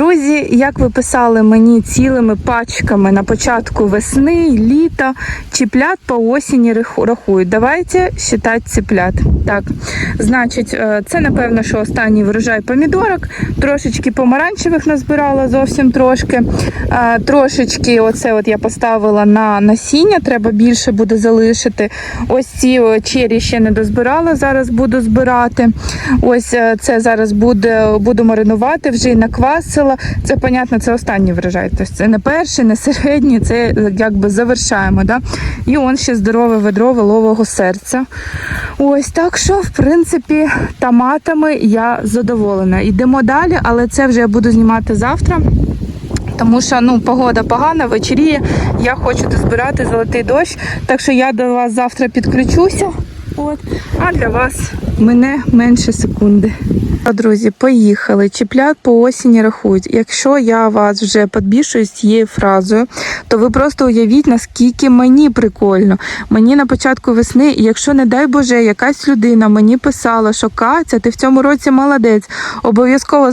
Друзі, як ви писали мені цілими пачками на початку весни, літа, чіплят по осені рахують. Давайте считати ціплят. Так, значить, е, це напевно, що останній врожай помідорок. Трошечки помаранчевих назбирала зовсім трошки. Е, Трошечки, оце от я поставила на насіння, треба більше буде залишити. Ось ці чері ще не дозбирала, зараз буду збирати. Ось е, це зараз буде, буду маринувати, вже і наквасила. Це, понятно, це останній врожай. Тобто це не перший, не середній, це якби завершаємо. Да? І он ще здорове ведро велового серця. Ось так що, в принципі, томатами я задоволена. Йдемо далі, але це вже я буду знімати завтра. Тому що ну погода погана, вечоріє. Я хочу дозбирати золотий дощ. Так що я до вас завтра підключуся. От, а для вас мене менше секунди. А, Друзі, поїхали. Чіплят по осені рахують. Якщо я вас вже підбільшую з цією фразою, то ви просто уявіть, наскільки мені прикольно. Мені на початку весни, і якщо, не дай Боже, якась людина мені писала, що Катя, ти в цьому році молодець, обов'язково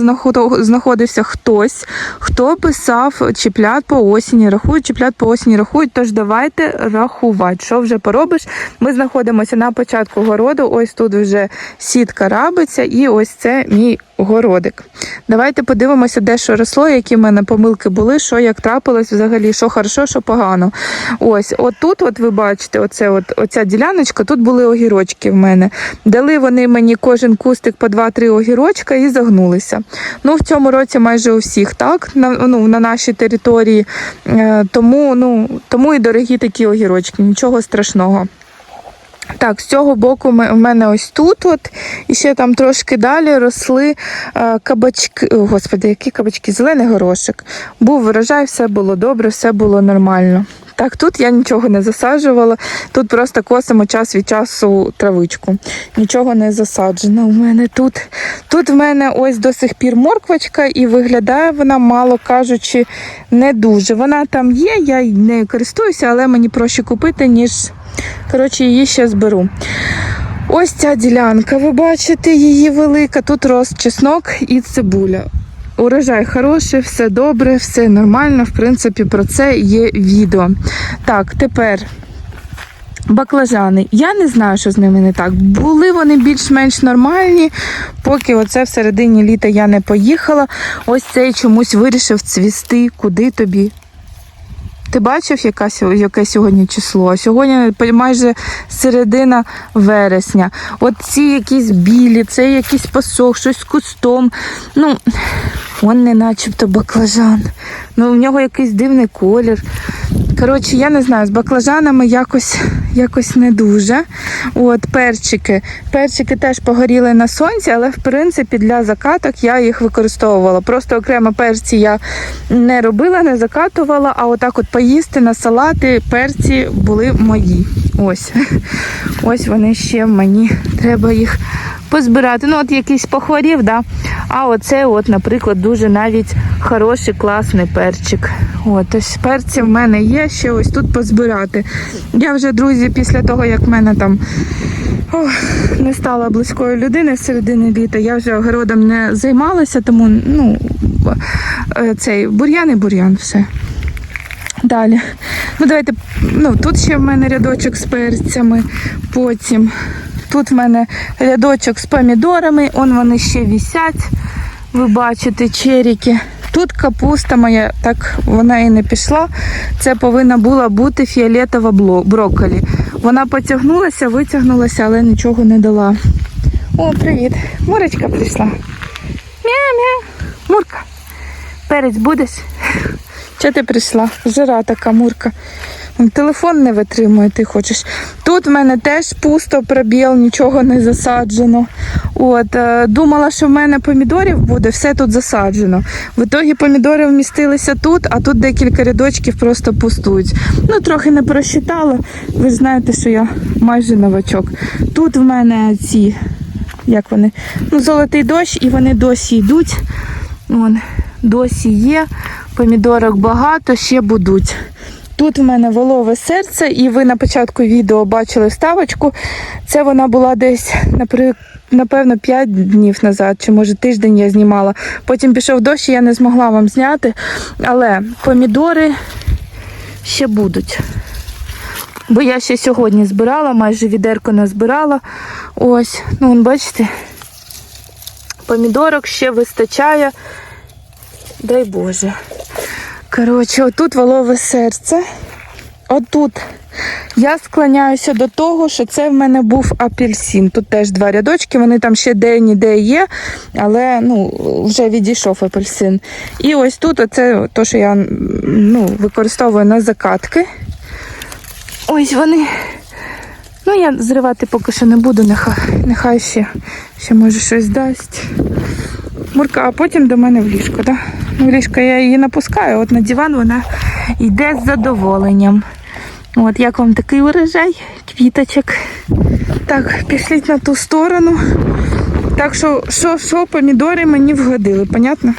знаходився хтось, хто писав чіплят по осені, рахують, чіплят по осені рахують. Тож давайте рахувати. Що вже поробиш? Ми знаходимося на початку городу. Ось тут вже сітка рабиться, і ось це мій городик. Давайте подивимося, де що росло, які в мене помилки були, що як трапилось взагалі, що хорошо, що погано. Ось, от тут, от ви бачите, оце от, оця діляночка, тут були огірочки в мене. Дали вони мені кожен кустик по 2-3 огірочка і загнулися. Ну, в цьому році майже у всіх, так, на, ну, на нашій території. Е, тому, ну, тому і дорогі такі огірочки, нічого страшного. Так, з цього боку ми- в мене ось тут, от, і ще там трошки далі росли е, кабачки. О, Господи, які кабачки? Зелений горошок. Був врожай, все було добре, все було нормально. Так, тут я нічого не засаджувала. Тут просто косимо час від часу травичку. Нічого не засаджено у мене тут. Тут в мене ось до сих пір морквочка, і виглядає вона, мало кажучи, не дуже. Вона там є, я нею користуюся, але мені проще купити, ніж Коротше, її ще зберу. Ось ця ділянка, ви бачите, її велика. Тут рос чеснок і цибуля. Урожай хороший, все добре, все нормально. В принципі, про це є відео. Так, тепер баклажани. Я не знаю, що з ними не так. Були вони більш-менш нормальні, поки оце в літа я не поїхала. Ось цей чомусь вирішив цвісти. Куди тобі? Ти бачив, яка, яке сьогодні число? Сьогодні майже середина вересня. От ці якісь білі, це якийсь пасок, щось з кустом. Ну, он не начебто баклажан. Ну, в нього якийсь дивний колір. Коротше, я не знаю, з баклажанами якось, якось не дуже. От, перчики. Перчики теж погоріли на сонці, але в принципі для закаток я їх використовувала. Просто окремо перці я не робила, не закатувала, а отак от поїсти на салати перці були мої. Ось. Ось вони ще мені. Треба їх позбирати. Ну, от якийсь похворів, да. А оце, от, наприклад, дуже навіть хороший, класний перчик. От, ось перці в мене є ще ось тут позбирати. Я вже, друзі, після того, як в мене там ох, не стала близькою людини в середині літа, я вже огородом не займалася, тому ну, е, цей бур'ян і бур'ян все. Далі. Ну, давайте, ну, тут ще в мене рядочок з перцями, потім тут в мене рядочок з помідорами, он вони ще вісять. Ви бачите, черіки. Тут капуста моя, так вона і не пішла. Це повинна була бути фіолетова брокколі. Вона потягнулася, витягнулася, але нічого не дала. О, привіт. Мурочка прийшла. Мя-мя. Мурка. Перець будеш? Чого ти прийшла? Жира така мурка. Телефон не витримує, ти хочеш. Тут в мене теж пусто пробіл, нічого не засаджено. От, е, думала, що в мене помідорів буде, все тут засаджено. В ітогі помідори вмістилися тут, а тут декілька рядочків просто пустують. Ну, трохи не просчитала. Ви знаєте, що я майже новачок. Тут в мене ці, як вони, ну, золотий дощ, і вони досі йдуть. Вон, досі є. Помідорок багато, ще будуть. Тут в мене волове серце, і ви на початку відео бачили вставочку. Це вона була десь напевно 5 днів назад, чи може тиждень я знімала. Потім пішов дощ, і я не змогла вам зняти. Але помідори ще будуть. Бо я ще сьогодні збирала, майже відерко не збирала. Ось, ну, бачите, помідорок ще вистачає. Дай Боже. Коротше, отут волове серце. Отут. Я склоняюся до того, що це в мене був апельсин. Тут теж два рядочки, вони там ще де-ніде є, але ну, вже відійшов апельсин. І ось тут оце то, що я ну, використовую на закатки. Ось вони. Ну, я зривати поки що не буду, нехай, нехай ще, ще може щось дасть. Мурка, а потім до мене в ліжко, так? Ну, я її напускаю, от на диван вона йде з задоволенням. От як вам такий урожай квіточок. Так, пішліть на ту сторону. Так що, що, що помідори мені вгодили, понятно?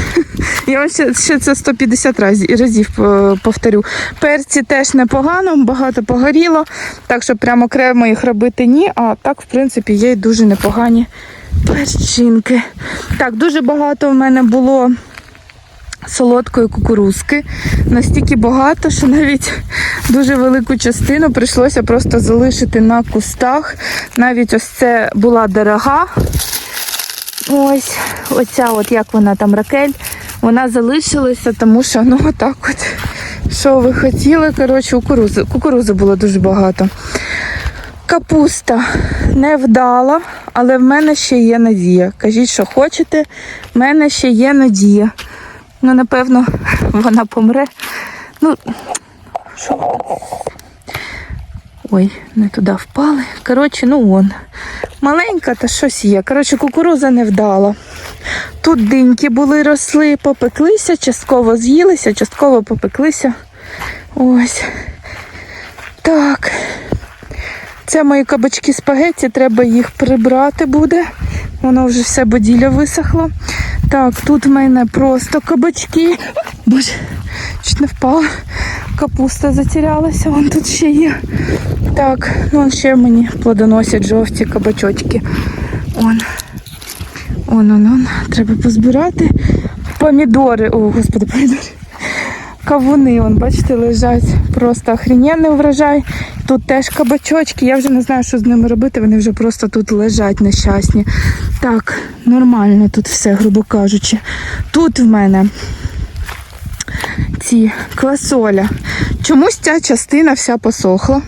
Я вам ще, ще це 150 разів, разів е, повторю. Перці теж непогано, багато погоріло, так що прямо окремо їх робити ні, а так, в принципі, є й дуже непогані перчинки. Так, дуже багато в мене було солодкої кукурузки. Настільки багато, що навіть дуже велику частину прийшлося просто залишити на кустах. Навіть ось це була дорога. Ось, оця, от як вона там ракель, вона залишилася, тому що ну отак от. Що ви хотіли? Коротше, кукурузи. Кукурузи було дуже багато. Капуста не вдала, але в мене ще є надія. Кажіть, що хочете, в мене ще є надія. Ну, напевно, вона помре. Ну, що? Ой, не туди впали. Коротше, ну вон. Маленька та щось є. Коротше, кукуруза не вдала. Тут диньки були, росли, попеклися, частково з'їлися, частково попеклися. Ось. Так. Це мої кабачки спагетті, треба їх прибрати буде. Воно вже все боділля висохло. Так, тут в мене просто кабачки. Боже, чуть не впала. Капуста затерялася, вон тут ще є. Так, ну ще мені плодоносять жовті кабачочки. Он. Он, он, он. Треба позбирати. Помідори. О, господи, помідори. Кавуни, вон, бачите, лежать. Просто охрененний врожай. Тут теж кабачочки. Я вже не знаю, що з ними робити. Вони вже просто тут лежать нещасні. Так, нормально тут все, грубо кажучи. Тут в мене ці квасоля. Чомусь ця частина вся посохла.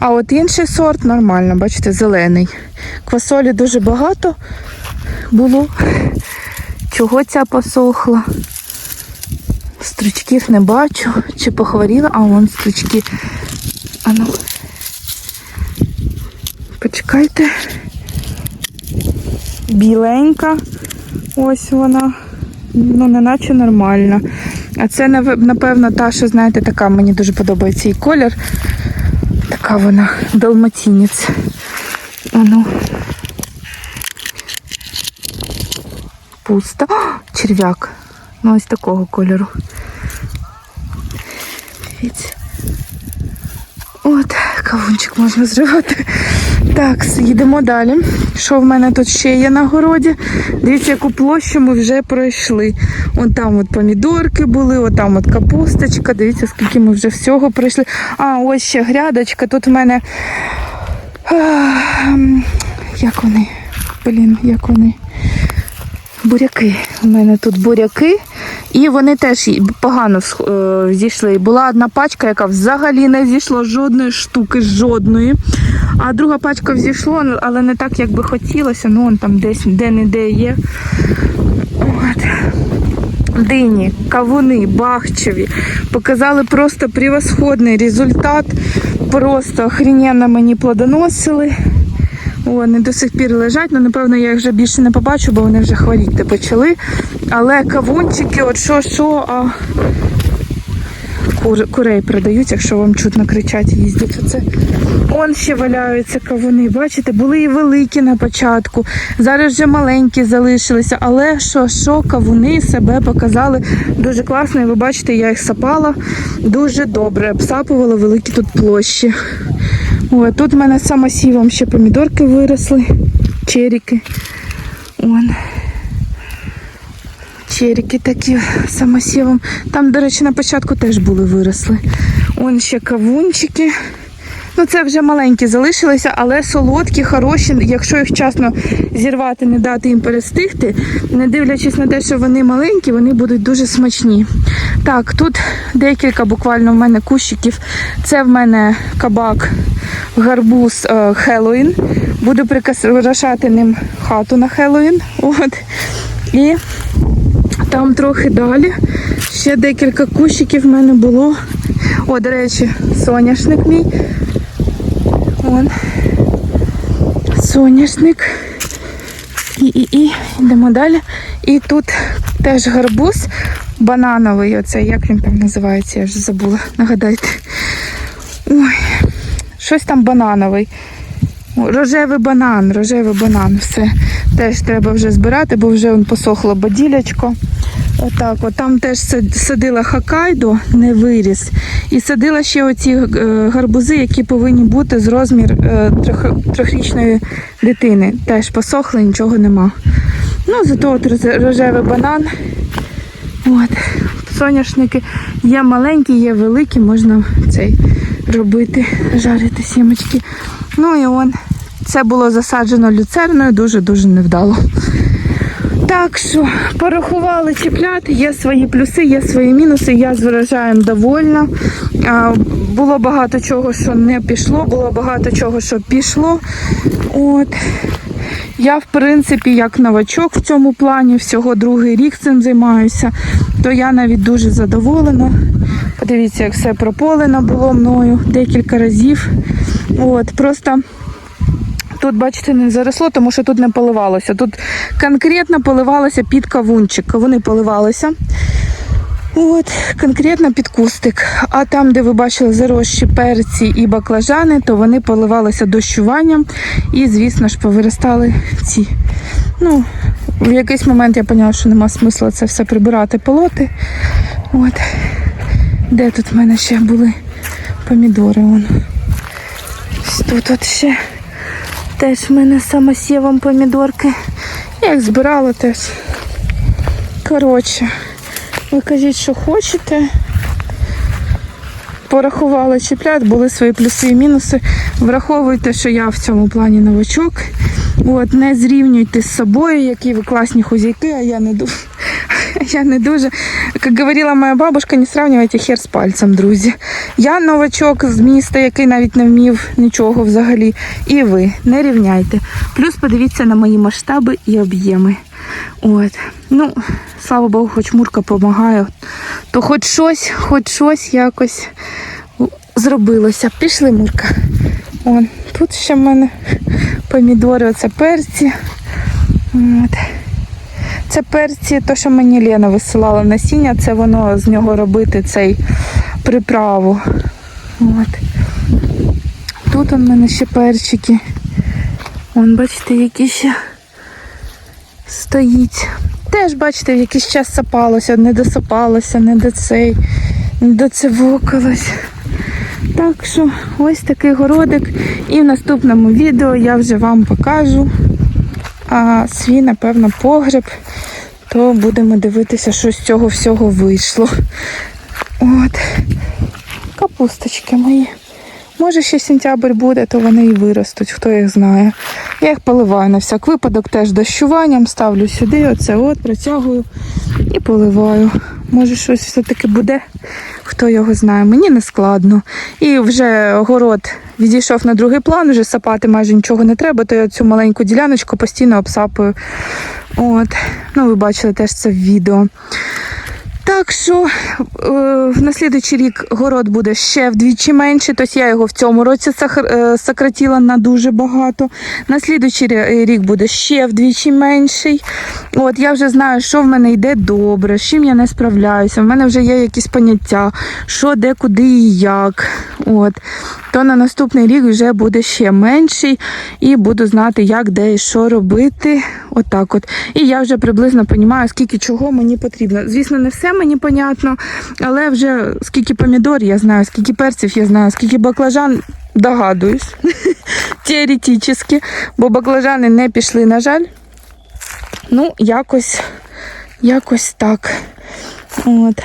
А от інший сорт нормально, бачите, зелений. Квасолі дуже багато було. Чого ця посохла? Стручків не бачу. Чи похворіла? А вон стручки. А ну. Почекайте. Біленька. Ось вона. Ну, не наче нормальна. А це, напевно, та, що, знаєте, така мені дуже подобається і колір. Така вона далматинець. А ну. Пусто. О, черв'як. Ну, ось такого кольору. Дивіться. От, кавунчик можна зривати. Так, їдемо далі. Що в мене тут ще є на городі? Дивіться, яку площу ми вже пройшли. Вон там от помідорки були, от там от капусточка. Дивіться, скільки ми вже всього пройшли. А, ось ще грядочка. Тут в мене. Як вони? Блін, як вони? Буряки. У мене тут буряки. І вони теж погано е, зійшли. Була одна пачка, яка взагалі не зійшла жодної штуки, жодної. А друга пачка взійшло, ну, але не так, як би хотілося. Ну, он там десь де-не-де є. От. Дині, кавуни, бахчеві. Показали просто превосходний результат. Просто охрененно мені плодоносили. Вони до сих пір лежать, ну напевно я їх вже більше не побачу, бо вони вже хворіти почали. Але кавунчики, от що, що, а кур- курей продають, якщо вам чутно кричать, їздять. Оце. Он ще валяються кавуни. Бачите, були і великі на початку. Зараз вже маленькі залишилися, але що, що кавуни себе показали дуже класно. І ви бачите, я їх сапала дуже добре. Обсапувала великі тут площі. О, тут в мене самосівом ще помідорки виросли, черіки. Вон. Черіки такі самосівом. Там, до речі, на початку теж були виросли. Вон ще кавунчики. Ну, це вже маленькі залишилися, але солодкі, хороші. Якщо їх вчасно зірвати, не дати їм перестигти, не дивлячись на те, що вони маленькі, вони будуть дуже смачні. Так, тут декілька буквально в мене кущиків. Це в мене кабак, гарбуз е, Хеллоїн. Буду прикрашати ним хату на Хеллоїн. От. І там трохи далі. Ще декілька кущиків в мене було. О, до речі, соняшник мій. Вон. Соняшник. І, і, і йдемо далі. І тут теж гарбуз банановий. Оце, як він там називається, я вже забула. Нагадайте. Ой, щось там банановий. Рожевий банан, рожевий банан. Все. Теж треба вже збирати, бо вже он посохло боділячко. Отак, от там теж садила хакайдо, не виріс. І садила ще оці е, гарбузи, які повинні бути з розмір е, трьохрічної дитини. Теж посохли, нічого нема. Ну, зато от рожевий банан. От. Соняшники є маленькі, є великі, можна цей робити, жарити сімочки. Ну і он, це було засаджено люцерною, дуже-дуже невдало. Так що порахували чіплят, є свої плюси, є свої мінуси. Я з врожаєм довольна. Було багато чого, що не пішло, було багато чого, що пішло. От. Я, в принципі, як новачок в цьому плані, всього другий рік цим займаюся, то я навіть дуже задоволена. Подивіться, як все прополено було мною декілька разів. От, просто Тут, бачите, не заросло, тому що тут не поливалося. Тут конкретно поливалося під кавунчик. Кавуни поливалися. От, конкретно під кустик. А там, де ви бачили заросші перці і баклажани, то вони поливалися дощуванням і, звісно ж, повиростали ці. Ну, в якийсь момент я поняла, що нема смисла це все прибирати, полоти. От. Де тут в мене ще були помідори? Вон. Тут от ще. Теж в мене самосівом помідорки. Я їх збирала теж. Коротше, ви кажіть, що хочете. Порахувала чіплят, були свої плюси і мінуси. Враховуйте, що я в цьому плані новачок. От, не зрівнюйте з собою, які ви класні хозяйки, а я не дуже. Я не дуже. Як говорила моя бабушка, не сравнюйте хер з пальцем, друзі. Я новачок з міста, який навіть не вмів нічого взагалі. І ви не рівняйте. Плюс подивіться на мої масштаби і об'єми. От. Ну, слава Богу, хоч Мурка допомагає, то хоч щось, хоч щось якось зробилося. Пішли, Мурка. Вон, тут ще в мене помідори, оце перці. От. Це перці, то, що мені Лена висилала насіння, це воно з нього робити цей приправу. От. Тут у мене ще перчики. Вон, бачите, які ще стоїть. Теж, бачите, якийсь час сапалося, не досапалося, не до цей, не доцевокалось. Так що ось такий городик. І в наступному відео я вже вам покажу а свій, напевно, погреб, то будемо дивитися, що з цього всього вийшло. От. Капусточки мої. Може, ще сентябрь буде, то вони і виростуть, хто їх знає. Я їх поливаю на всяк випадок, теж дощуванням, ставлю сюди, оце от, протягую і поливаю. Може, щось все-таки буде, хто його знає. Мені не складно. І вже город відійшов на другий план, вже сапати майже нічого не треба, то я цю маленьку діляночку постійно обсапую. От. Ну, ви бачили теж це в відео. Так що е, на слідуючий рік город буде ще вдвічі менше. Тобто я його в цьому році е, сократила на дуже багато. На слідуючий рік буде ще вдвічі менший. От я вже знаю, що в мене йде добре, з чим я не справляюся. В мене вже є якісь поняття, що, де, куди і як. От. То на наступний рік вже буде ще менший і буду знати, як, де і що робити. Отак от. І я вже приблизно розумію, скільки чого мені потрібно. Звісно, не все мені понятно, але вже скільки помідор я знаю, скільки перців я знаю, скільки баклажан догадуюсь. Теоретично, бо баклажани не пішли, на жаль. Ну, якось, якось так. От.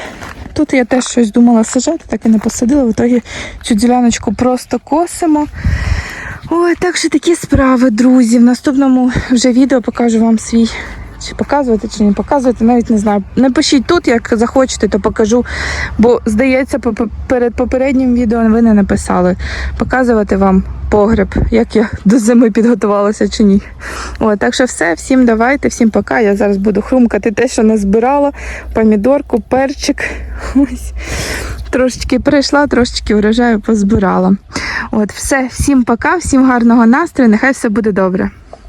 Тут я теж щось думала сажати, так і не посадила. В итогі цю діляночку просто косимо. Ой, так що такі справи, друзі. В наступному вже відео покажу вам свій. Чи показувати, чи не показувати, навіть не знаю. Напишіть тут, як захочете, то покажу. Бо, здається, перед попереднім відео ви не написали. Показувати вам погреб, як я до зими підготувалася чи ні. О, так що все, всім давайте, всім пока. Я зараз буду хрумкати те, що назбирала. Помідорку, перчик. Ось. Трошечки прийшла, трошечки врожаю позбирала. От, все, всім пока, всім гарного настрою, нехай все буде добре.